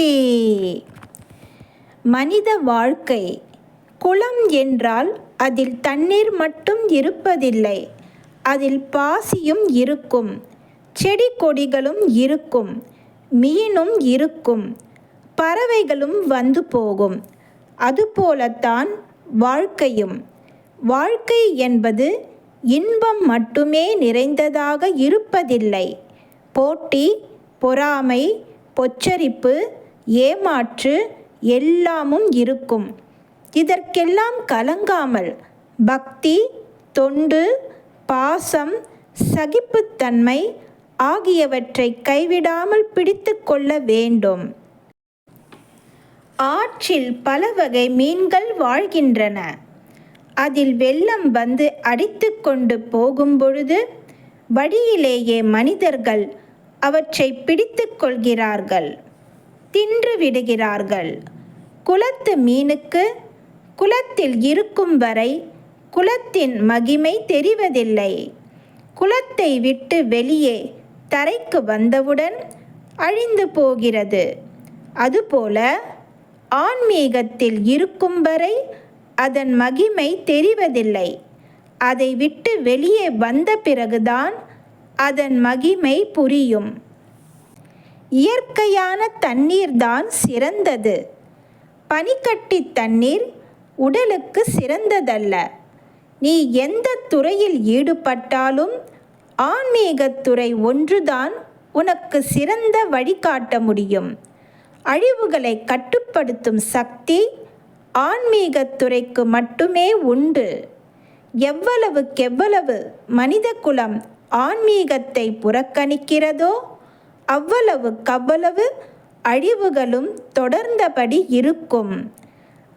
சக்தி மனித வாழ்க்கை குளம் என்றால் அதில் தண்ணீர் மட்டும் இருப்பதில்லை அதில் பாசியும் இருக்கும் செடி கொடிகளும் இருக்கும் மீனும் இருக்கும் பறவைகளும் வந்து போகும். அதுபோலத்தான் வாழ்க்கையும். வாழ்க்கை என்பது இன்பம் மட்டுமே நிறைந்ததாக இருப்பதில்லை. போட்டி பொறாமை பொச்சரிப்பு ஏமாற்று எல்லாமும் இருக்கும். இதற்கெல்லாம் கலங்காமல் பக்தி தொண்டு பாசம் சகிப்புத்தன்மை ஆகியவற்றை கைவிடாமல் பிடித்து கொள்ள வேண்டும். ஆற்றில் பல வகை மீன்கள் வாழ்கின்றன. அதில் வெள்ளம் வந்து அடித்து கொண்டு போகும் பொழுது வழியிலேயே மனிதர்கள் அவற்றை பிடித்து கொள்கிறார்கள். தின்று விடுகிறார்கள். குளத்து மீனுக்கு குளத்தில் இருக்கும் வரை குளத்தின் மகிமை தெரிவதில்லை. குளத்தை விட்டு வெளியே தரைக்கு வந்தவுடன் அழிந்து போகிறது. அதுபோல ஆன்மீகத்தில் இருக்கும் வரை அதன் மகிமை தெரிவதில்லை. அதை விட்டு வெளியே வந்த பிறகுதான் அதன் மகிமை புரியும். இயற்கையான தண்ணீர் தான் சிறந்தது. பனிக்கட்டி தண்ணீர் உடலுக்கு சிறந்ததல்ல. நீ எந்த துறையில் ஈடுபட்டாலும் ஆன்மீகத்துறை ஒன்றுதான் உனக்கு சிறந்த வழிகாட்ட முடியும். அழிவுகளை கட்டுப்படுத்தும் சக்தி ஆன்மீகத்துறைக்கு மட்டுமே உண்டு. எவ்வளவுக்கெவ்வளவு மனித குலம் ஆன்மீகத்தை புறக்கணிக்கிறதோ அவ்வளவு கவ்வளவு அழிவுகளும் தொடர்ந்தபடி இருக்கும்.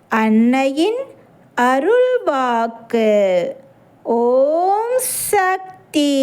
அன்னையின் அருள்வாக்கு. ஓம் சக்தி.